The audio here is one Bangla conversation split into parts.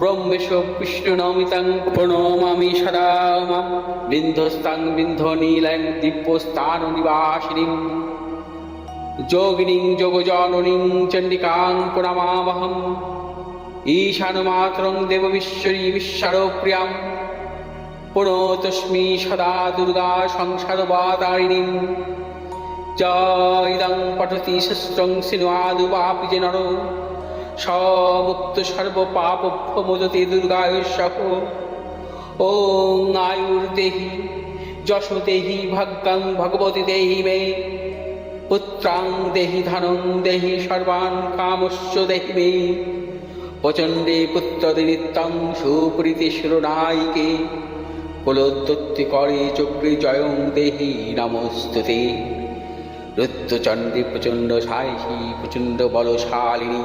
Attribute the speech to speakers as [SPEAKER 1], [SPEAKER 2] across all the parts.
[SPEAKER 1] ব্রহ্মেশ বিষ্ণুনমিতাং প্রণমামি সদা মাম বিন্ধস্তাং বিন্ধনীলং দিব্যস্থান নিবাসিনীং যোগিনীং যোগজননীং চণ্ডিকাং প্রণমামহম। ঈশানমাত্রং দেববিশ্বরী বিশ্বরপ্রিয়াম পুনতস্মি সদা দুর্গা সংসারবাতারিণীং জয়দং পঠতি শস্ত্রং সিনুয়াদুবাপি যে নর। সমুক্ত সর্বপাপ মোদতে দুর্গায় সহ ওং আয়ুর্দেহি যশ দেহি ভাগ্যাং ভগবতী দেহি মে। পুত্রাং দেহি ধনং দেহি সর্বান কামস্য দেহি মে। প্রচণ্ডে পুত্রদি নিত্যং সুপ্রীতি শিরোনায়িকে। কুলোদ্যুক্তি করে চক্রে জয়ং দেহি নমস্তুতে। রুদ্রচণ্ডী প্রচণ্ড সাহসী, প্রচণ্ড বলশালিনী।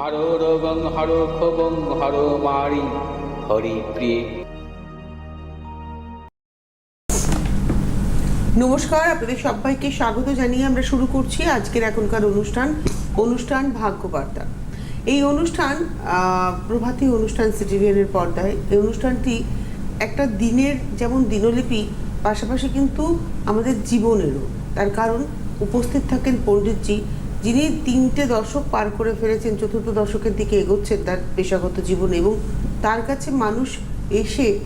[SPEAKER 1] হর রোগং হর ক্ষোভং, হর মারি, হরি প্রিয়ে।
[SPEAKER 2] নমস্কার, আপনাদের সবাইকে স্বাগত জানিয়ে আমরা শুরু করছি আজকের এখনকার অনুষ্ঠান অনুষ্ঠান ভাগ্যবার্তা। এই অনুষ্ঠান প্রভাতী অনুষ্ঠান সিটিভিএনের পর্দায়। এই অনুষ্ঠানটি একটা দিনের যেমন দিনলিপি, পাশাপাশি কিন্তু আমাদের জীবনেরও। তার কারণ উপস্থিত থাকেন পণ্ডিতজি যিনি তিনটে দশক পার করে ফেলেছেন, চতুর্থ দশকের দিকে এগোচ্ছেন তার পেশাগত জীবন এবং তার কাছে মানুষ এসে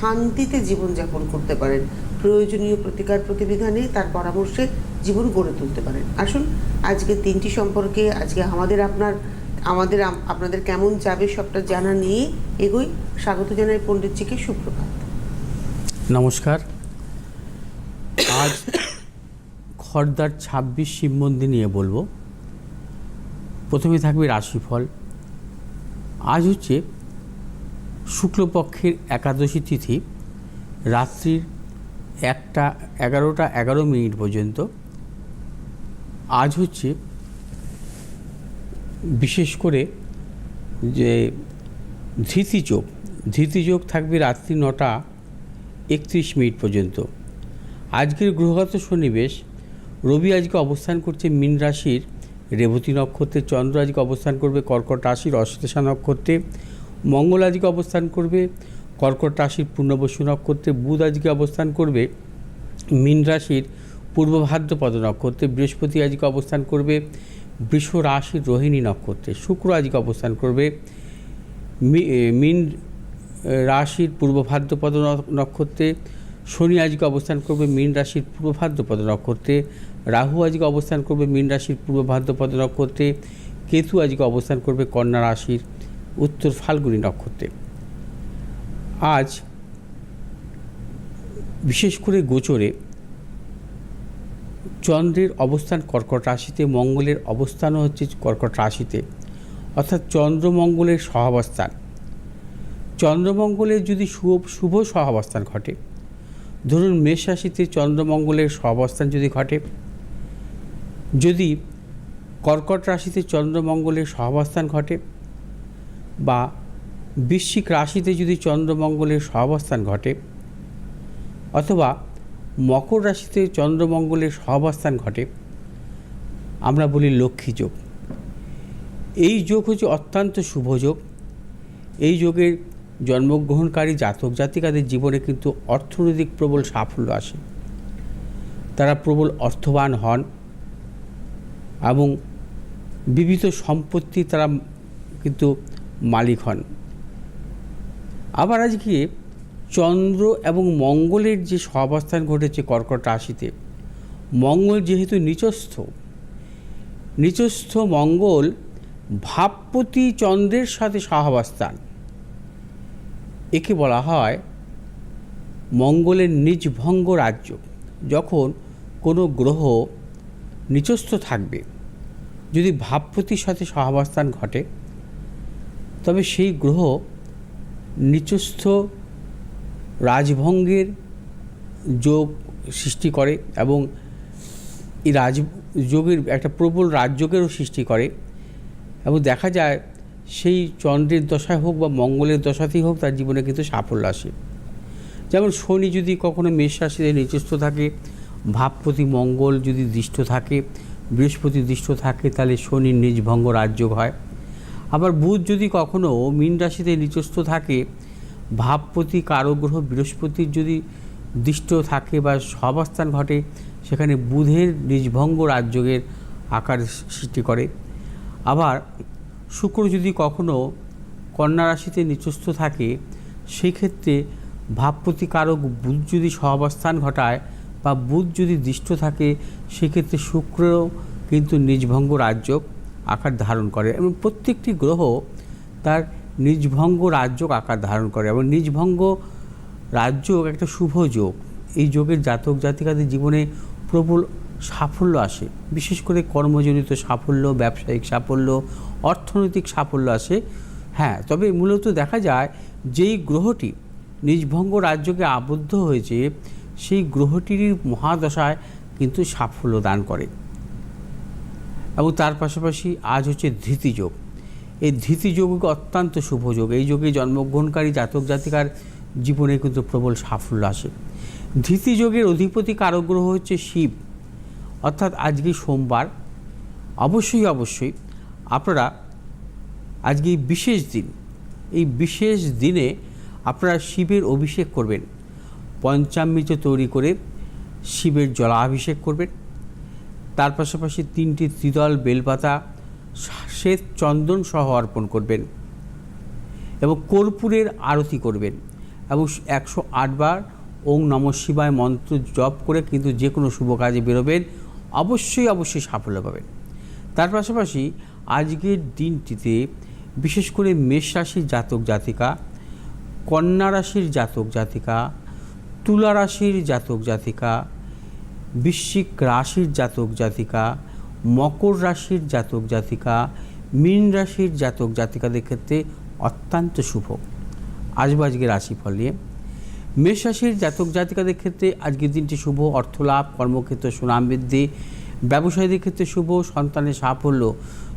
[SPEAKER 2] শান্তিতে জীবনযাপন করতে পারেন। প্রয়োজনীয় প্রতিকার প্রতিবিধানে তার পরামর্শে জীবন গড়ে তুলতে পারেন। আসুন, আজকে তিনটি সম্পর্কে, আজকে আমাদের আপনার, আমাদের, আপনাদের কেমন যাবে সবটা জানা নিয়ে এগোই। স্বাগত জানাই পণ্ডিতজিকে, সুপ্রভাত।
[SPEAKER 1] নমস্কার। আজ খর্দার ছাব্বিশ শিব মন্দির নিয়ে বলব। প্রথমে থাকবে রাশিফল। আজ হচ্ছে শুক্লপক্ষের একাদশী তিথি, রাত্রির একটা, এগারোটা এগারো মিনিট পর্যন্ত। আজ হচ্ছে বিশেষ করে যে ধৃতিযোগ ধৃতিযোগ থাকবে রাত্রি নটা একত্রিশ মিনিট পর্যন্ত। আজকের গ্রহগত সন্নিবেশ রবি আজকে অবস্থান করছে মীন রাশির। রেবতী নক্ষত্রে চন্দ্র আজকে অবস্থান করবে কর্কট রাশির অশ্লেষা নক্ষত্রে মঙ্গল আজকে অবস্থান করবে কর্কট রাশির, পূর্ণবসু নক্ষত্রে বুধ আজকে অবস্থান করবে মীন রাশির, পূর্ব ভাদ্রপদ নক্ষত্রে বৃহস্পতি আজকে অবস্থান করবে বৃষ রাশির, রোহিণী নক্ষত্রে শুক্র আজকে অবস্থান করবে মীন রাশির, পূর্ব ভাদ্রপদ নক্ষত্রে শনি আজকে অবস্থান করবে মীন রাশির পূর্ব ভাদ্রপদ নক্ষত্রে রাহু আজকে অবস্থান করবে মীন রাশির পূর্ব ভাদ্রপদ নক্ষত্রে কেতু আজকে অবস্থান করবে কন্যা রাশির উত্তর ফাল্গুনী নক্ষত্রে আজ বিশেষ করে গোচরে চন্দ্রের অবস্থান কর্কট রাশিতে, মঙ্গলের অবস্থানও হচ্ছে কর্কট রাশিতে। অর্থাৎ চন্দ্রমঙ্গলের সহাবস্থান। চন্দ্রমঙ্গলের যদি শুভ শুভ সহাবস্থান ঘটে ধরুন মেষ রাশিতে চন্দ্রমঙ্গলের সহাবস্থান যদি ঘটে, যদি কর্কট রাশিতে চন্দ্রমঙ্গলের সহাবস্থান ঘটে বা বৃশ্চিক রাশিতে যদি চন্দ্রমঙ্গলের সহাবস্থান ঘটে অথবা মকর রাশিতে চন্দ্রমঙ্গলের সহাবস্থান ঘটে, আমরা বলি লক্ষ্মী যোগ। এই যোগ হচ্ছে অত্যন্ত শুভ যোগ। এই যোগের জন্মগ্রহণকারী জাতক জাতিকাদের জীবনে কিন্তু অর্থনৈতিক প্রবল সাফল্য আসে। তারা প্রবল অর্থবান হন এবং বিবিধ সম্পত্তি তারা কিন্তু মালিক হন। আবার আজকে চন্দ্র এবং মঙ্গলের যে সহাবস্থান ঘটেছে কর্কট রাশিতে, মঙ্গল যেহেতু নিচস্থ নিচস্থ মঙ্গল ভাবপতি চন্দ্রের সাথে সহাবস্থান। একে বলা হয় মঙ্গলের নিজভঙ্গ রাজ্য, যখন কোনো গ্রহ নিচস্থ থাকবে। যদি ভাবপতির সাথে সহাবস্থান ঘটে, তবে সেই গ্রহ নিচস্থ রাজভঙ্গের যোগ সৃষ্টি করে এবং এই রাজযোগের একটা প্রবল রাজযোগেরও সৃষ্টি করে। এবং দেখা যায় সেই চন্দ্রের দশায় হোক বা মঙ্গলের দশাতেই হোক তার জীবনে কিন্তু সাফল্য আসে। যেমন শনি যদি কখনো মেষ রাশিতে নিচস্থ থাকে, ভাবপতি মঙ্গল যদি দৃষ্ট থাকে, বৃহস্পতি দৃষ্ট থাকে, তাহলে শনির নিজভঙ্গ রাজযোগ হয়। আবার বুধ যদি কখনো মীন রাশিতে নিচস্থ থাকে, ভাবপতি, কারগ্রহ, বৃহস্পতির যদি দৃষ্ট থাকে বা সহাবস্থান ঘটে, সেখানে বুধের নিজভঙ্গ রাজযোগের আকার সৃষ্টি করে। আবার শুক্র যদি কখনো কন্যা রাশিতে নিচস্থ থাকে, সেই ক্ষেত্রে ভাবপতি কারক বুধ যদি সহাবস্থান ঘটায় বা বুধ যদি দৃষ্ট থাকে সেক্ষেত্রে শুক্র কিন্তু নিজভঙ্গ রাজযোগ আকার ধারণ করে এবং প্রত্যেকটি গ্রহ তার নিজভঙ্গ রাজযোগ আকার ধারণ করে এবং নিজভঙ্গ রাজযোগ একটা শুভ যোগ। এই যোগের জাতক জাতিকাদের জীবনে প্রবল সাফল্য আসে। বিশেষ করে কর্মজনিত সাফল্য, ব্যবসায়িক সাফল্য অর্থনৈতিক সাফল্য আসে। হ্যাঁ তবে মূলত দেখা যায় যেই গ্রহটি নিজভঙ্গ রাজ্যকে আবদ্ধ হয়েছে, সেই গ্রহটির মহাদশায় কিন্তু সাফল্য দান করে। এবং তার পাশাপাশি আজ হচ্ছে ধৃতিযোগ এই ধৃতিযোগ অত্যন্ত শুভ যোগ। এই যোগে জন্মগ্রহণকারী জাতক জাতিকার জীবনে কিন্তু প্রবল সাফল্য আসে। ধৃতিযোগের অধিপতি কারক গ্রহ হচ্ছে শিব। অর্থাৎ আজকে সোমবার। অবশ্যই অবশ্যই আপনারা আজকে এই বিশেষ দিন, এই বিশেষ দিনে আপনারা শিবের অভিষেক করবেন। পঞ্চামৃত তৈরি করে শিবের জলাভিষেক করবেন। তার পাশাপাশি তিনটি ত্রিদল বেলপাতা, শ্বেত চন্দন সহ অর্পণ করবেন এবং কর্পূরের আরতি করবেন এবং একশো আটবার ওং নম শিবায় মন্ত্র জপ করে কিন্তু যে কোনো শুভ কাজে বেরোবেন, অবশ্যই অবশ্যই সাফল্য পাবেন। তার পাশাপাশি আজকের দিনটিতে বিশেষ করে মেষ রাশির জাতক জাতিকা, কন্যা রাশির জাতক জাতিকা, তুলা রাশির জাতক জাতিকা, বৃশ্চিক রাশির জাতক জাতিকা, মকর রাশির জাতক জাতিকা, মীন রাশির জাতক জাতিকাদের ক্ষেত্রে অত্যন্ত শুভ। আসব আজকে রাশিফল নিয়ে। মেষ রাশির জাতক জাতিকাদের ক্ষেত্রে আজকের দিনটি শুভ, অর্থলাভ, কর্মক্ষেত্র সুনাম বৃদ্ধি, ব্যবসায়ীদের ক্ষেত্রে শুভ, সন্তানের সাফল্য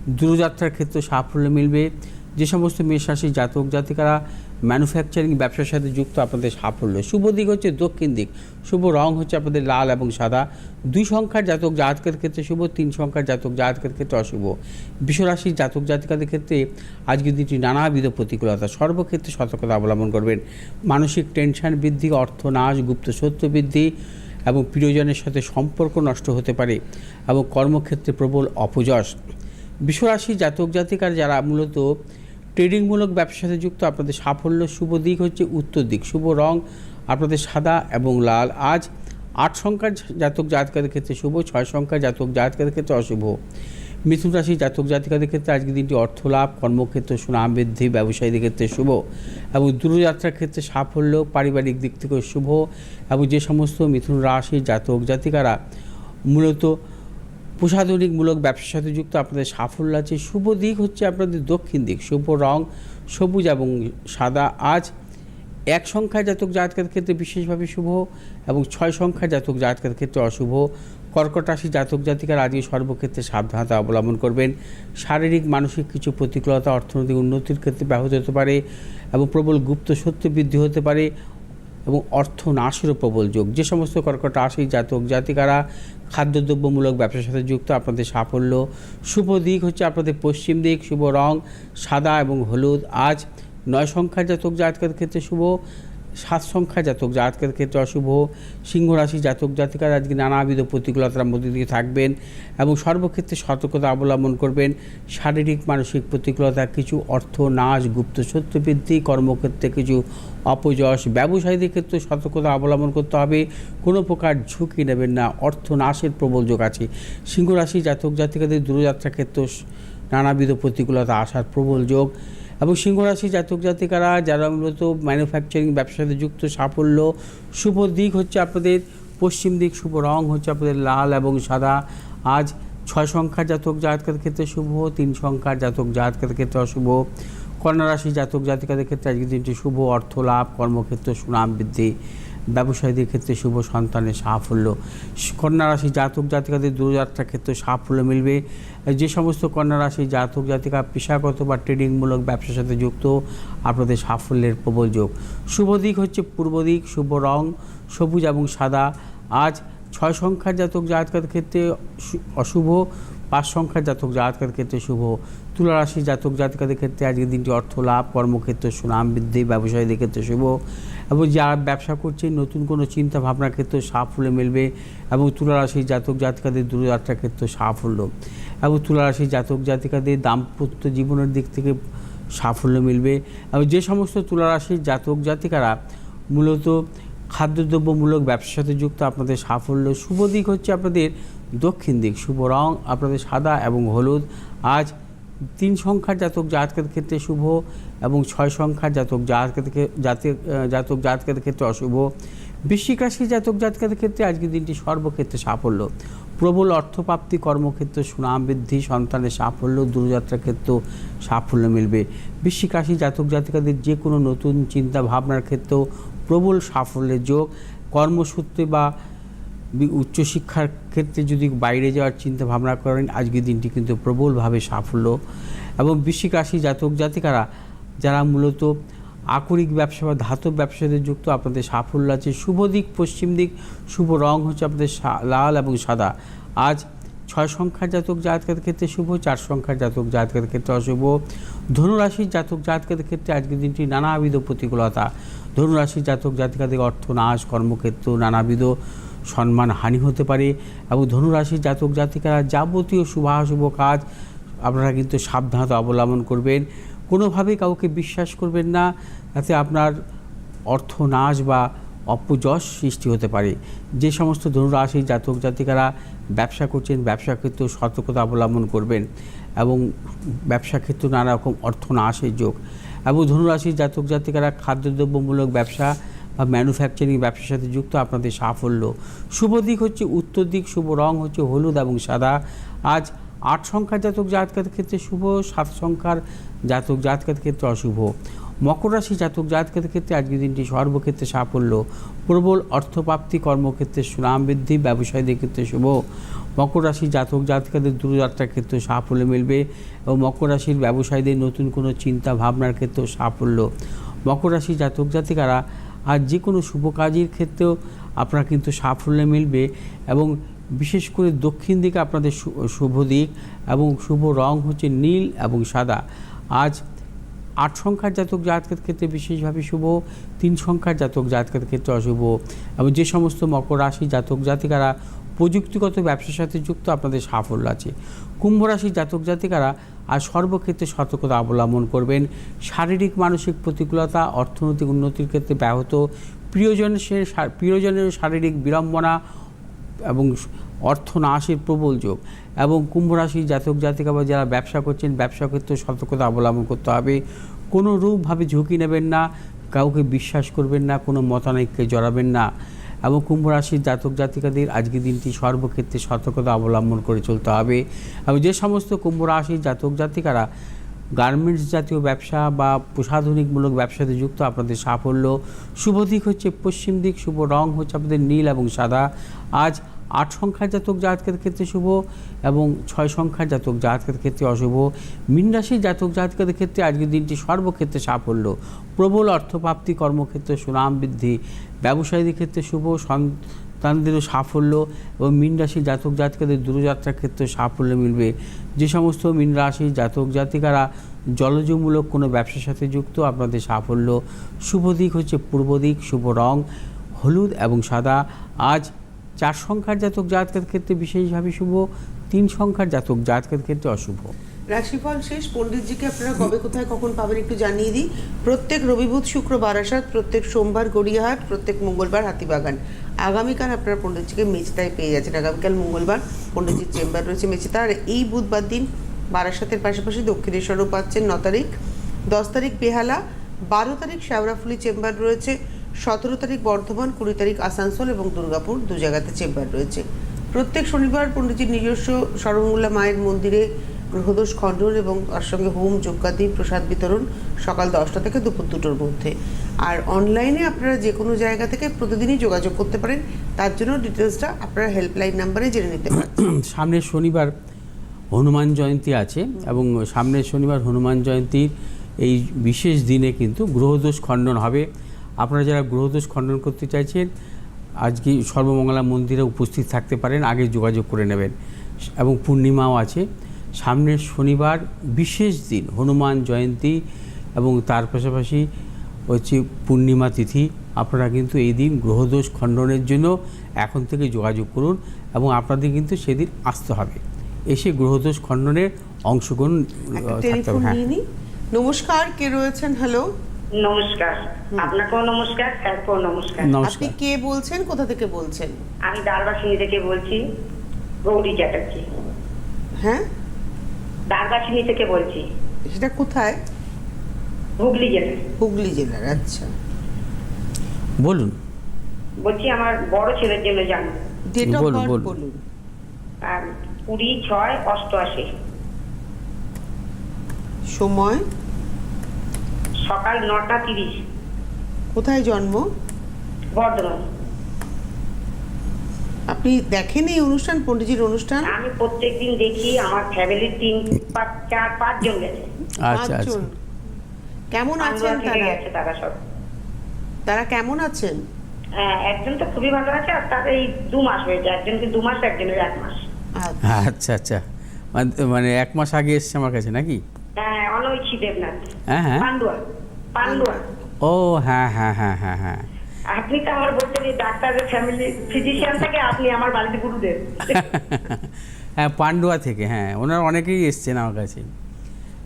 [SPEAKER 1] দূরযাত্রার ক্ষেত্রে সাফল্য মিলবে। যে সমস্ত মেষ রাশির জাতক জাতিকারা ম্যানুফ্যাকচারিং ব্যবসার সাথে যুক্ত আপনাদের সাফল্য। শুভ দিক হচ্ছে দক্ষিণ দিক। শুভ রং হচ্ছে আপনাদের লাল এবং সাদা। দুই সংখ্যার জাতক জাতকের ক্ষেত্রে শুভ, তিন সংখ্যার জাতক জাতকের ক্ষেত্রে অশুভ। বিশ্বরাশির জাতক জাতিকাদের ক্ষেত্রে আজকের দিনটি নানাবিধ প্রতিকূলতা। সর্বক্ষেত্রে সতর্কতা অবলম্বন করবেন। মানসিক টেনশন বৃদ্ধি, অর্থনাশ, গুপ্ত সত্য বৃদ্ধি এবং প্রিয়জনের সাথে সম্পর্ক নষ্ট হতে পারে এবং কর্মক্ষেত্রে প্রবল অপযশ। বিশ্বরাশি জাতক জাতিকার যারা মূলত ট্রেডিংমূলক ব্যবসার সাথে যুক্ত, আপনাদের সাফল্য শুভ দিক হচ্ছে উত্তর দিক। শুভ রং, আপনাদের সাদা এবং লাল। আজ আট সংখ্যার জাতক জাতকাদের ক্ষেত্রে শুভ, ছয় সংখ্যার জাতক জাতকাদের ক্ষেত্রে অশুভ। মিথুন রাশি জাতক জাতিকাদের ক্ষেত্রে আজকের দিনটি অর্থলাভ, কর্মক্ষেত্রে, সুনাম বৃদ্ধি, ব্যবসায়ীদের ক্ষেত্রে শুভ এবং দূরযাত্রার ক্ষেত্রে সাফল্য, পারিবারিক দিক থেকে শুভ এবং যে সমস্ত মিথুন রাশির জাতক জাতিকারা মূলত প্রসাধনিকমূলক ব্যবসার সাথে যুক্ত আপনাদের সাফল্য আছে। শুভ দিক হচ্ছে আপনাদের দক্ষিণ দিক। শুভ রং, সবুজ এবং সাদা। আজ এক সংখ্যার জাতক জাতকের ক্ষেত্রে বিশেষভাবে শুভ এবং ছয় সংখ্যার জাতক জাতকের ক্ষেত্রে অশুভ। কর্কট রাশি জাতক জাতিকার আজকে সর্বক্ষেত্রে সাবধানতা অবলম্বন করবেন। শারীরিক, মানসিক কিছু প্রতিকূলতা, অর্থনৈতিক উন্নতির ক্ষেত্রে ব্যাহত হতে পারে এবং প্রবল গুপ্ত সত্য বৃদ্ধি হতে পারে। এবং অর্থ নাশেরও প্রবল যোগ। যে সমস্ত কর্কট রাশি জাতক, জাতিকারা খাদ্যদ্রব্যমূলক ব্যবসার সাথে যুক্ত, আপনাদের সাফল্য। শুভ দিক হচ্ছে আপনাদের পশ্চিম দিক, শুভ রং, সাদা এবং হলুদ। আজ নয় সংখ্যার জাতক, জাতকের ক্ষেত্রে শুভ। সাত সংখ্যা জাতক জাতকের ক্ষেত্রে অশুভ। সিংহ রাশি জাতক জাতিকারা আজকে নানাবিধ প্রতিকূলতার মধ্যে দিয়ে থাকবেন এবং সর্বক্ষেত্রে সতর্কতা অবলম্বন করবেন। শারীরিক, মানসিক প্রতিকূলতা, কিছু অর্থ নাশ, গুপ্ত সত্য বৃদ্ধি, কর্মক্ষেত্রে কিছু অপযশ, ব্যবসায়ীদের ক্ষেত্রে সতর্কতা অবলম্বন করতে হবে। কোনো প্রকার ঝুঁকি নেবেন না, অর্থ নাশের প্রবল যোগ আছে। সিংহ রাশি জাতক জাতিকাদের দূরযাত্রার ক্ষেত্রে নানাবিধ প্রতিকূলতা আসার প্রবল যোগ। এবং সিংহরাশি জাতক জাতিকারা যারা মূলত ম্যানুফ্যাকচারিং ব্যবসার সাথে যুক্ত, সাফল্য, শুভ দিক হচ্ছে আপনাদের, পশ্চিম দিক শুভ রং হচ্ছে আপনাদের লাল এবং সাদা। আজ ছয় সংখ্যার জাতক জাতকের ক্ষেত্রে শুভ, তিন সংখ্যার জাতক জাতকের ক্ষেত্রে অশুভ। কন্যা রাশি জাতক জাতিকাদের ক্ষেত্রে আজকের দিনটি শুভ, অর্থ লাভ, কর্মক্ষেত্র সুনাম বৃদ্ধি। ব্যবসায়ীদের ক্ষেত্রে শুভ সন্তানের সাফল্য। কন্যা রাশি জাতক জাতিকাদের দূরযাত্রার ক্ষেত্রে সাফল্য মিলবে। যে সমস্ত কন্যা রাশি জাতক জাতিকা পেশাগত বা ট্রেডিংমূলক ব্যবসার সাথে যুক্ত, আপনাদের সাফল্যের প্রবল যোগ। শুভ দিক হচ্ছে পূর্ব দিক, শুভ রং, সবুজ এবং সাদা। আজ ছয় সংখ্যার জাতক জাতকের ক্ষেত্রে অশুভ পাঁচ সংখ্যার জাতক জাতকের ক্ষেত্রে শুভ। তুলা রাশি জাতক জাতকাদের ক্ষেত্রে আজকের দিনটি অর্থ লাভ, কর্মক্ষেত্রে সুনাম বৃদ্ধি, ব্যবসায়ীদের ক্ষেত্রে শুভ। এবং যারা ব্যবসা করছে, নতুন কোনো চিন্তা ভাবনার ক্ষেত্রে সাফল্য মিলবে এবং তুলা রাশি জাতক জাতিকাদের দূরযাত্রার ক্ষেত্রে সাফল্য। এবং তুলা রাশি জাতক জাতিকাদের দাম্পত্য জীবনের দিক থেকে সাফল্য মিলবে। এবং যে সমস্ত তুলা রাশির জাতক জাতিকারা মূলত খাদ্যদ্রব্যমূলক ব্যবসার সাথে যুক্ত, আপনাদের সাফল্য, শুভ দিক হচ্ছে আপনাদের দক্ষিণ দিক, শুভ রং, আপনাদের সাদা এবং হলুদ। আজ তিন সংখ্যার জাতক জাতকের ক্ষেত্রে শুভ এবং ছয় সংখ্যার জাতক জাতকের জাতক জাতক জাতকের ক্ষেত্রে অশুভ। বৃশ্চিক রাশি জাতক জাতকের ক্ষেত্রে আজকের দিনটি সর্বক্ষেত্রে সাফল্য। প্রবল অর্থপ্রাপ্তি, কর্মক্ষেত্র, সুনাম বৃদ্ধি, সন্তানের সাফল্য, দূরযাত্রার ক্ষেত্রেও সাফল্য মিলবে। বৃশ্চিক রাশি জাতক জাতিকাদের যে কোনো নতুন চিন্তা ভাবনার ক্ষেত্রেও প্রবল সাফল্যের যোগ। কর্মসূত্রে বি- উচ্চশিক্ষার ক্ষেত্রে যদি বাইরে যাওয়ার চিন্তা ভাবনা করেন, আজকের দিনটি কিন্তু প্রবলভাবে সাফল্য। এবং বৃশ্চিক রাশি জাতক জাতিকারা, যারা মূলত আকরিক ব্যবসা বা ধাতব ব্যবসাতে যুক্ত, আপনাদের সাফল্য আছে। শুভ দিক, পশ্চিম দিক, শুভ রং হচ্ছে আপনাদের লাল এবং সাদা। আজ ছয় সংখ্যার জাতক জাতকের ক্ষেত্রে শুভ, চার সংখ্যার জাতক জাতকের ক্ষেত্রে অশুভ। ধনুরাশির জাতক জাতকের ক্ষেত্রে আজকের দিনটি নানাবিধ প্রতিকূলতা। ধনুরাশির জাতক জাতিকাদের অর্থ নাশ কর্মক্ষেত্র নানাবিধ। সম্মান হানি হতে পারে। এবং ধনুরাশির জাতক জাতিকারা যাবতীয় শুভাশুভ কাজ আপনারা কিন্তু সাবধানতা অবলম্বন করবেন। কোনোভাবেই কাউকে বিশ্বাস করবেন না তাতে আপনার অর্থ নাশ বা অপযশ সৃষ্টি হতে পারে। যে সমস্ত ধনুরাশির জাতক জাতিকারা ব্যবসা করছেন ব্যবসা ক্ষেত্রেও সতর্কতা অবলম্বন করবেন এবং ব্যবসা ক্ষেত্রে নানা রকম অর্থ নাশের যোগ। এবং ধনুরাশির জাতক জাতিকারা খাদ্যদ্রব্যমূলক ব্যবসা ম্যানুফ্যাকচারিং ব্যবসার সাথে যুক্ত, আপনাদের সাফল্য। শুভ দিক হচ্ছে উত্তর দিক, শুভ রং হচ্ছে হলুদ এবং সাদা। আজ আট সংখ্যার জাতক জাতকের ক্ষেত্রে শুভ, সাত সংখ্যার জাতক জাতকের ক্ষেত্রে অশুভ। মকর রাশি জাতক জাতকের ক্ষেত্রে আজকের দিনটি সর্বক্ষেত্রে সাফল্য। প্রবল অর্থপ্রাপ্তি, কর্মক্ষেত্রে সুনাম বৃদ্ধি, ব্যবসায়ীদের ক্ষেত্রে শুভ। মকর রাশি জাতক জাতকাদের দূরযাত্রার ক্ষেত্রে সাফল্য মিলবে এবং মকর রাশির ব্যবসায়ীদের নতুন কোনো চিন্তা ভাবনার ক্ষেত্রেও সাফল্য। মকর রাশি জাতক জাতিকারা আর যে কোনো শুভ কাজের ক্ষেত্রেও আপনার কিন্তু সাফল্য মিলবে এবং বিশেষ করে দক্ষিণ দিকে আপনাদের শুভ দিক এবং শুভ রং হচ্ছে নীল এবং সাদা। আজ আট সংখ্যার জাতক জাতকের ক্ষেত্রে বিশেষভাবে শুভ, তিন সংখ্যার জাতক জাতকের ক্ষেত্রে অশুভ এবং যে সমস্ত মকর রাশি জাতক জাতিকারা প্রযুক্তিগত ব্যবসার সাথে যুক্ত আপনাদের সাফল্য আছে। কুম্ভ রাশি জাতক জাতিকারা আর সর্বক্ষেত্রে সতর্কতা অবলম্বন করবেন। শারীরিক, মানসিক প্রতিকূলতা, অর্থনৈতিক উন্নতির ক্ষেত্রে ব্যাহত। প্রিয়জনের সে- প্রিয়জনের শারীরিক বিড়ম্বনা এবং অর্থ নাশের প্রবল যোগ এবং কুম্ভ রাশির জাতক, জাতিকা বা যারা ব্যবসা করছেন ব্যবসা ক্ষেত্রে সতর্কতা অবলম্বন করতে হবে। কোনো রূপভাবে ঝুঁকি নেবেন না, কাউকে বিশ্বাস করবেন না, কোনো মতানৈক্যে জড়াবেন না। এবং কুম্ভ রাশির জাতক জাতিকাদের আজকে দিনটি সর্বক্ষেত্রে সতর্কতা অবলম্বন করে চলতে হবে। এবং যে সমস্ত কুম্ভ রাশির জাতক জাতিকারা গার্মেন্টস জাতীয় ব্যবসা বা প্রসাধনিকমূলক ব্যবসাতে যুক্ত, আপনাদের সাফল্য, শুভ দিক হচ্ছে পশ্চিম দিক, শুভ রং হচ্ছে আপনাদের নীল এবং সাদা। আজ আট সংখ্যার জাতক জাতকের ক্ষেত্রে শুভ এবং ছয় সংখ্যার জাতক জাতকের ক্ষেত্রে অশুভ। মীন রাশির জাতক জাতকের ক্ষেত্রে আজকের দিনটি সর্বক্ষেত্রে সাফল্য। প্রবল অর্থপ্রাপ্তি, কর্মক্ষেত্রে সুনাম বৃদ্ধি, ব্যবসায়ীদের ক্ষেত্রে শুভ, সন্তানদেরও সাফল্য এবং মীন রাশির জাতক জাতকাদের দূরযাত্রার ক্ষেত্রে সাফল্য মিলবে। যে সমস্ত মীন জাতক জাতিকারা জলজমূলক কোনো ব্যবসার সাথে যুক্ত, আপনাদের সাফল্য। শুভ দিক হচ্ছে পূর্ব দিক, শুভ রং, হলুদ এবং সাদা। আজ চার সংখ্যার জাতক জাতকের ক্ষেত্রে বিশেষভাবে শুভ, তিন সংখ্যার জাতক জাতকের ক্ষেত্রে অশুভ।
[SPEAKER 2] রাশিফল শেষ, পণ্ডিতজিকে আপনারা কবে কোথায় কখন পাবেন একটু জানিয়ে দিই। প্রত্যেক রবিবুধ শুক্র, বারাসাত, প্রত্যেক সোমবার গড়িয়াহাট, প্রত্যেক মঙ্গলবার হাতিবাগান। আগামীকাল আপনারা পণ্ডিতজিকে মেচেতায় পেয়ে যাচ্ছেন। আগামীকাল মঙ্গলবার পণ্ডিতজির চেম্বার রয়েছে মেচেতা আর এই বুধবার দিন বারাসাতের পাশাপাশি দক্ষিণেশ্বরও পাচ্ছেন ন তারিখ। দশ তারিখ বেহালা, বারো তারিখ শেওড়াফুলি চেম্বার রয়েছে। সতেরো তারিখ বর্ধমান, কুড়ি তারিখ আসানসোল এবং দুর্গাপুর দু জায়গাতে চেম্বার রয়েছে। প্রত্যেক শনিবার পণ্ডিতজির নিজস্ব সর্বমূল্যা মায়ের মন্দিরে গ্রহদোষ খণ্ডন এবং তার সঙ্গে হোম যোগ্যাদি প্রসাদ বিতরণ সকাল দশটা থেকে দুপুর দুটোর মধ্যে। আর অনলাইনে আপনারা যে কোনো জায়গা থেকে প্রতিদিনই যোগাযোগ করতে পারেন। তার জন্য ডিটেলসটা আপনারা হেল্পলাইন নাম্বারে জেনে নিতে পারেন।
[SPEAKER 1] সামনের শনিবার হনুমান জয়ন্তী আছে এবং সামনের শনিবার হনুমান জয়ন্তীর এই বিশেষ দিনে কিন্তু গ্রহদোষ খণ্ডন হবে। আপনারা যারা গ্রহদোষ খণ্ডন করতে চাইছেন আজকে সর্বমঙ্গলা মন্দিরে উপস্থিত থাকতে পারেন আগে যোগাযোগ করে নেবেন। এবং পূর্ণিমাও আছে। সামনের শনিবার বিশেষ দিন হনুমান জয়ন্তী এবং তার পাশাপাশি হচ্ছে পূর্ণিমা তিথি। আপনারা কিন্তু এই দিন গ্রহদোষ খণ্ডনের জন্য এখন থেকে যোগাযোগ করুন এবং আপনাদের কিন্তু সেদিন আসতে হবে। এসে গ্রহদোষ খণ্ডনের অংশগ্রহণ হ্যাঁ।
[SPEAKER 2] নমস্কার কে রয়েছেন? হ্যালো
[SPEAKER 3] নমস্কার। আপনাকেও নমস্কার স্যারকেও নমস্কার।
[SPEAKER 2] আপনি কে বলছেন? কোথা থেকে বলছেন?
[SPEAKER 3] আমি দারবাসিনী থেকে বলছি গৌরী চ্যাটার্জি।
[SPEAKER 2] হ্যাঁ?
[SPEAKER 3] দারবাসিনী থেকে বলছি।
[SPEAKER 2] সেটা কোথায়?
[SPEAKER 3] হুগলি জেলা
[SPEAKER 2] হুগলি জেলার আচ্ছা।
[SPEAKER 1] বলুন।
[SPEAKER 3] বলছি আমার বড় ছেলের জন্য জানব
[SPEAKER 2] ডেট অফ বার্থ
[SPEAKER 1] বলুন।
[SPEAKER 2] বলুন।
[SPEAKER 3] আর কুড়ি ছয় অষ্টআশি।
[SPEAKER 2] সময়?
[SPEAKER 3] সকাল নটা তিরিশ।
[SPEAKER 2] কোথায় জন্ম?
[SPEAKER 3] বর্ধমান।
[SPEAKER 2] আপনি দেখেন এই অনুষ্ঠান পণ্ডিতজির অনুষ্ঠান?
[SPEAKER 3] আমি প্রত্যেকদিন দেখি আমার ফ্যামিলির তিন পাঁচ চার পাঁচজন গেছে।
[SPEAKER 1] আচ্ছা আচ্ছা।
[SPEAKER 2] কেমন আছেন তারা?
[SPEAKER 3] গেছে তারা সব।
[SPEAKER 2] তারা কেমন আছেন?
[SPEAKER 3] হ্যাঁ একজন তো খুবই ভালো আছে আর তার এই দু মাস হয়েছে একজনকে দু মাস একজনের এক মাস।
[SPEAKER 2] আচ্ছা।
[SPEAKER 1] আচ্ছা আচ্ছা। মানে- মানে এক মাস আগে এসছে আমার কাছে নাকি?
[SPEAKER 3] হ্যাঁ অনৈক্ষী দেবনাথ
[SPEAKER 1] হ্যাঁ হ্যাঁ।
[SPEAKER 3] পান্ডুয়া পান্ডুয়া
[SPEAKER 1] ও হ্যাঁ হ্যাঁ হ্যাঁ হ্যাঁ হ্যাঁ।
[SPEAKER 3] আপনি তো আমার যে ডাক্তারের ফ্যামিলি ফিজিশিয়ান থেকে আপনি আমার বাড়িতে গুরুদেব।
[SPEAKER 1] হ্যাঁ পান্ডুয়া থেকে হ্যাঁ ওনারা অনেকেই এসছেন আমার কাছে।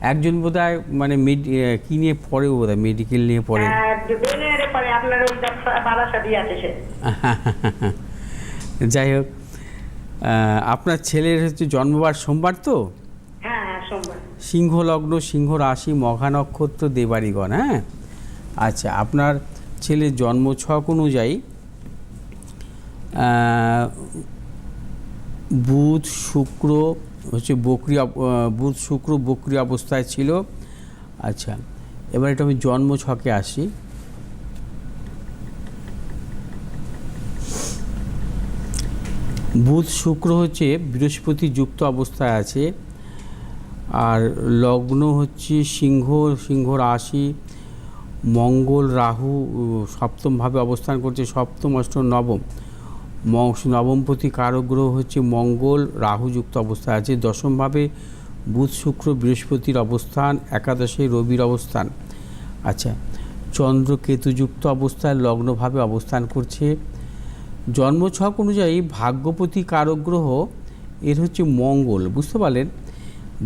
[SPEAKER 1] একজন বোধ হয় মানে মেড কী নিয়ে পড়ে বোধ হয় মেডিকেল নিয়ে পড়ে?
[SPEAKER 3] সে।
[SPEAKER 1] যাই হোক আপনার ছেলের হচ্ছে জন্মবার সোমবার তো?
[SPEAKER 3] হ্যাঁ হ্যাঁ সোমবার।
[SPEAKER 1] সিংহ লগ্ন সিংহ রাশি মঘা নক্ষত্র দেবাড়িগণ হ্যাঁ? আচ্ছা আপনার ছেলের জন্ম ছক অনুযায়ী বুধ, শুক্র, হচ্ছে বকরি বুধ, শুক্র বকরি অবস্থায় ছিল। আচ্ছা এবার এটা আমি জন্ম ছকে আসি। বুধ, শুক্র হচ্ছে বৃহস্পতি যুক্ত অবস্থায় আছে। আর লগ্ন হচ্ছে সিংহ সিংহ রাশি, মঙ্গল, রাহু, সপ্তমভাবে অবস্থান করছে সপ্তম, অষ্টম, নবম। নবমপতি কারক গ্রহ হচ্ছে মঙ্গল, রাহু যুক্ত অবস্থায় আছে। দশমভাবে বুধ, শুক্র, বৃহস্পতির অবস্থান, একাদশে রবির অবস্থান। আচ্ছা চন্দ্র কেতুযুক্ত অবস্থায় লগ্নভাবে অবস্থান করছে। জন্মছক অনুযায়ী ভাগ্যপতি কারক গ্রহ এর হচ্ছে মঙ্গল, বুঝতে পারলেন?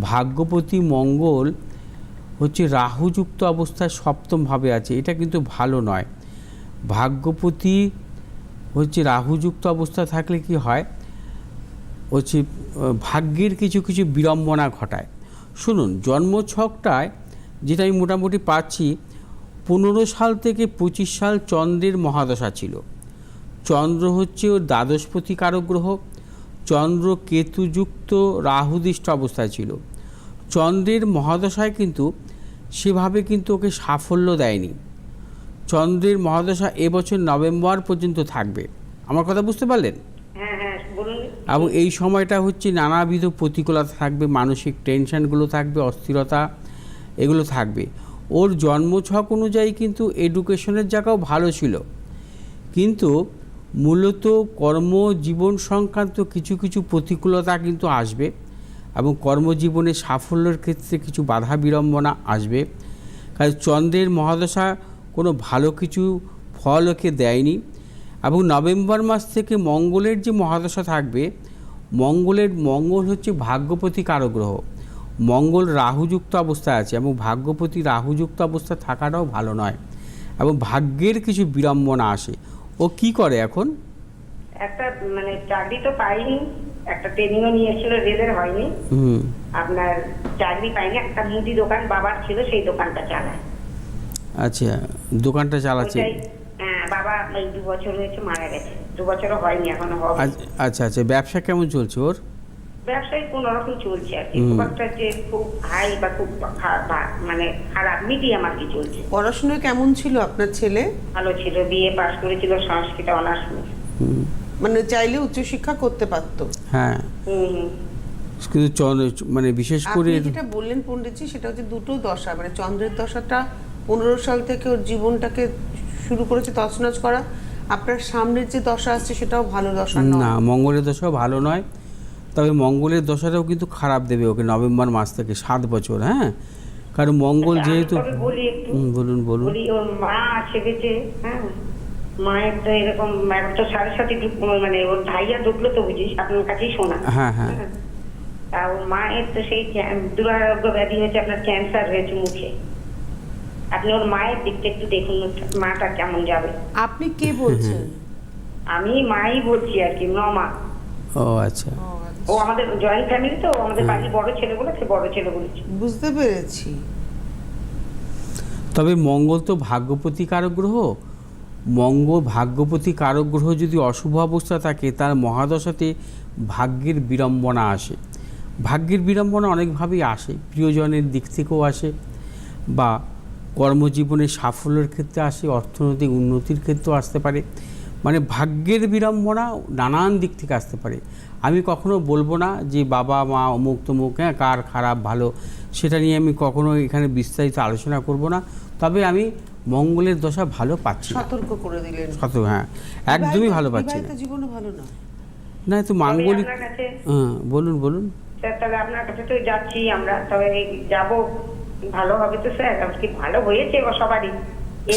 [SPEAKER 1] ভাগ্যপতি মঙ্গল হচ্ছে রাহুযুক্ত অবস্থায় সপ্তমভাবে আছে, এটা কিন্তু ভালো নয়। ভাগ্যপতি হচ্ছে রাহুযুক্ত অবস্থা থাকলে কি হয়? হচ্ছে ভাগ্যের কিছু কিছু বিড়ম্বনা ঘটায়। শুনুন, জন্মছকটায় যেটা আমি মোটামুটি পাচ্ছি, পনেরো সাল থেকে পঁচিশ সাল চন্দ্রের মহাদশা ছিল। চন্দ্র হচ্ছে ওর দ্বাদশপতি কারক গ্রহ চন্দ্র কেতুযুক্ত রাহুদিষ্ট অবস্থায় ছিল। চন্দ্রের মহাদশায় কিন্তু সেভাবে কিন্তু ওকে সাফল্য দেয়নি। চন্দ্রের মহাদশা এবছর নভেম্বর পর্যন্ত থাকবে। আমার কথা বুঝতে পারলেন?
[SPEAKER 3] হ্যাঁ হ্যাঁ
[SPEAKER 1] এবং এই সময়টা হচ্ছে নানাবিধ প্রতিকূলতা থাকবে মানসিক টেনশনগুলো থাকবে অস্থিরতা এগুলো থাকবে। ওর জন্মছক অনুযায়ী কিন্তু এডুকেশনের জায়গাও ভালো ছিল। কিন্তু মূলত কর্মজীবন সংক্রান্ত কিছু কিছু প্রতিকূলতা কিন্তু আসবে এবং কর্মজীবনে সাফল্যের ক্ষেত্রে কিছু বাধা বিড়ম্বনা আসবে। কারণ চন্দ্রের মহাদশা কোনো ভালো কিছু ফল ওকে দেয়নি এবং নভেম্বর মাস থেকে মঙ্গলের যে মহাদশা থাকবে, মঙ্গলের মঙ্গল হচ্ছে ভাগ্যপতি কারক গ্রহ মঙ্গল রাহুযুক্ত অবস্থায় আছে এবং ভাগ্যপতি রাহুযুক্ত অবস্থা থাকাটাও ভালো নয় এবং ভাগ্যের কিছু বিড়ম্বনা আসে। ও কি করে এখন?
[SPEAKER 3] একটা মানে চাকরি তো পাইনি একটা ট্রেনিংও নিয়েছিল রেলের হয়নি। আপনার চাকরি পাইনি একটা মুদি দোকান বাবার ছিল সেই দোকানটা চালায়।
[SPEAKER 1] আচ্ছা দোকানটা চালাচ্ছে।
[SPEAKER 3] হ্যাঁ বাবা এই দু বছর হয়েছে মারা গেছে। দু বছরও হয়নি এখনও
[SPEAKER 1] আচ্ছা আচ্ছা আচ্ছা ব্যবসা কেমন চলছে ওর?
[SPEAKER 3] ব্যবসায় কোন রকম চলছে আর কি। খুব একটা যে খুব হাই বা খুব মানে খারাপ মিডিয়াম আর কি চলছে।
[SPEAKER 2] পড়াশোনায় কেমন ছিল আপনার ছেলে?
[SPEAKER 3] ভালো ছিল বিএ পাস করেছিল সংস্কৃত অনার্স
[SPEAKER 2] মানে চাইলে উচ্চশিক্ষা করতে পারতো।
[SPEAKER 1] হ্যাঁ।
[SPEAKER 3] হুম হুম।
[SPEAKER 1] কিন্তু চন্দ্র- মানে বিশেষ করে
[SPEAKER 2] যেটা বললেন পণ্ডিতজি সেটা হচ্ছে দুটো দশা। মানে চন্দ্রের দশাটা পনেরো সাল থেকে ওর জীবনটাকে শুরু করেছে তছনছ করা। আপনার সামনের যে দশা আসছে সেটাও ভালো দশা
[SPEAKER 1] না মঙ্গলের দশাও ভালো নয়। তবে মঙ্গলের দশাটাও কিন্তু খারাপ দেবে ওকে নভেম্বর মাস থেকে সাত বছর হ্যাঁ? কারণ মঙ্গল
[SPEAKER 3] আচ্ছা,
[SPEAKER 1] যেহেতু বলুন বলুন।
[SPEAKER 3] ওর মা আছে বেঁচে হ্যাঁ? মায়ের তো এরকম এখন তো সাড়ে সাথে মানে ওর ভাইয়া ঢুকলো তো বুঝিস আপনার কাছেই শোনা।
[SPEAKER 1] হ্যাঁ হ্যাঁ।
[SPEAKER 3] তা ওর মায়ের তো সেই ক্যান- দুরারোগ্য ব্যাধি হয়েছে আপনার ক্যান্সার হয়েছে মুখে। আপনি ওর মায়ের দিকটা একটু দেখুন মাটা কেমন যাবে।
[SPEAKER 2] আপনি কে বলছেন?
[SPEAKER 3] আমি মাই বলছি আর কি নমা
[SPEAKER 1] ও আচ্ছা।
[SPEAKER 2] ও, আচ্ছা।
[SPEAKER 3] ও আমাদের জয়েন্ট ফ্যামিলি তো আমাদের বাড়ির বড় ছেলে বলে সে বড় ছেলে বলেছে।
[SPEAKER 2] বুঝতে পেরেছি।
[SPEAKER 1] তবে মঙ্গল তো ভাগ্যপতি কারক গ্রহ। মঙ্গল ভাগ্যপতি কারক গ্রহ যদি অশুভ অবস্থা থাকে তার মহাদশাতে ভাগ্যের বিড়ম্বনা আসে। ভাগ্যের বিড়ম্বনা অনেকভাবেই আসে প্রিয়জনের দিক থেকেও আসে বা কর্মজীবনে সাফল্যের ক্ষেত্রে আসে অর্থনৈতিক উন্নতির ক্ষেত্রেও আসতে পারে। মানে ভাগ্যের বিড়ম্বনা নানান দিক থেকে আসতে পারে। আমি কখনো বলব না যে বাবা মা অমুক তমুক হ্যাঁ কার খারাপ ভালো সেটা নিয়ে আমি কখনো এখানে বিস্তারিত আলোচনা করব না। তবে আমি মঙ্গলের দশা ভালো পাচ্ছি
[SPEAKER 2] সতর্ক করে দিলেন।
[SPEAKER 1] সতর্ক হ্যাঁ একদমই ভালো পাচ্ছি না।
[SPEAKER 2] জীবনও ভালো না।
[SPEAKER 1] না তো মাঙ্গলিক হ্যাঁ বলুন বলুন।
[SPEAKER 3] স্যার তাহলে আপনার কাছে তো যাচ্ছি আমরা। তবে যাব ভালো হবে তো স্যার। কি ভালো হয়েছে সবারই।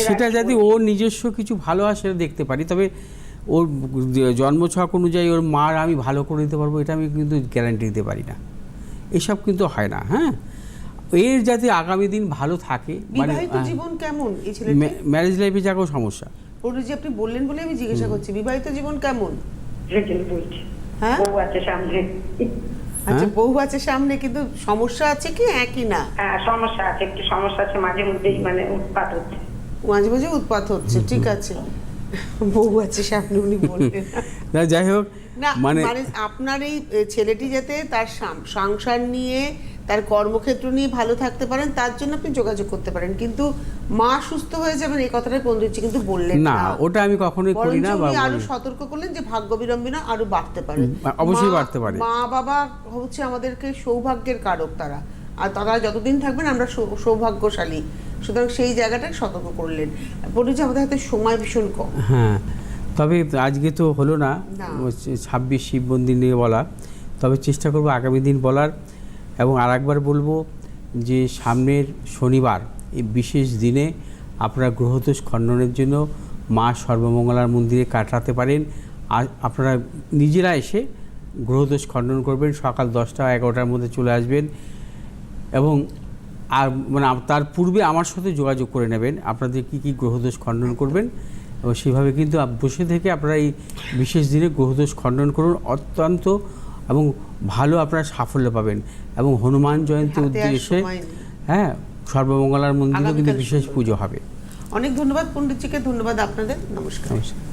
[SPEAKER 1] সেটা যদি ওর নিজস্ব কিছু ভালো হয় সেটা দেখতে পারি। তবে ওর জন্মছক অনুযায়ী ওর মার আমি ভালো করে দিতে পারব এটা আমি কিন্তু গ্যারান্টি দিতে পারি না। এসব কিন্তু হয় না হ্যাঁ? এর যাতে আগামী দিন ভালো থাকে মানে
[SPEAKER 2] জীবন কেমন
[SPEAKER 1] ম্যারেজ লাইফে যাকেও সমস্যা।
[SPEAKER 2] পণ্ডিতজি আপনি বললেন বলে আমি জিজ্ঞাসা করছি বিবাহিত জীবন কেমন? হ্যাঁ?
[SPEAKER 3] বউ আছে সামনে।
[SPEAKER 2] আচ্ছা
[SPEAKER 1] হ্যাঁ?
[SPEAKER 2] বউ আছে সামনে কিন্তু সমস্যা আছে কি? একই না?
[SPEAKER 3] হ্যাঁ সমস্যা আছে একটু সমস্যা আছে মাঝে মধ্যেই মানে উৎপাত হচ্ছে।
[SPEAKER 2] মাঝে মাঝে উৎপাত হচ্ছে ঠিক আছে। বউ আছে সামনে উনি বললেন
[SPEAKER 1] না যাই হোক মানে
[SPEAKER 2] মানে আপনার এই ছেলেটি যাতে তার সংসার নিয়ে তার কর্মক্ষেত্র নিয়ে ভালো থাকতে পারেন তার জন্য আপনি যোগাযোগ করতে পারেন। কিন্তু মা সুস্থ হয়ে যাবেন এই কথাটাই পন্ডিতজি কিন্তু বললেন
[SPEAKER 1] না ওটা আমি কখনোই করি না বা আরও
[SPEAKER 2] সতর্ক করলেন যে ভাগ্য বিড়ম্বনা আরও বাড়তে পারে।
[SPEAKER 1] অবশ্যই বাড়তে পারে।
[SPEAKER 2] মা বাবা হচ্ছে আমাদেরকে সৌভাগ্যের কারক তারা। আর তারা যতদিন থাকবেন আমরা সৌভাগ্যশালী। সুতরাং সেই জায়গাটাই সতর্ক করলেন। পন্ডিতজি আমাদের হাতে সময় ভীষণ কম।
[SPEAKER 1] হ্যাঁ তবে আজকে তো হলো না। ছাব্বিশ শিব মন্দির নিয়ে বলা। তবে চেষ্টা করব আগামী দিন বলার এবং আরেকবার বলব যে সামনের শনিবার এই বিশেষ দিনে আপনারা গ্রহদোষ খণ্ডনের জন্য মা সর্বমঙ্গলার মন্দিরে কাটাতে পারেন। আর আপনারা নিজেরা এসে গ্রহদোষ খণ্ডন করবেন। সকাল দশটা এগারোটার মধ্যে চলে আসবেন। এবং আর মানে তার পূর্বে আমার সাথে যোগাযোগ করে নেবেন। আপনাদের কী কী গ্রহদোষ খণ্ডন করবেন? এবং সেভাবে কিন্তু বসে থেকে আপনারা এই বিশেষ দিনে গ্রহদোষ খণ্ডন করুন। অত্যন্ত এবং ভালো আপনারা সাফল্য পাবেন। এবং হনুমান জয়ন্তী উদ্দেশ্যে হ্যাঁ সর্বমঙ্গলার মন্দিরেও কিন্তু বিশেষ পুজো হবে।
[SPEAKER 2] অনেক ধন্যবাদ পণ্ডিতজিকে ধন্যবাদ আপনাদের। নমস্কার।
[SPEAKER 1] নমস্কার।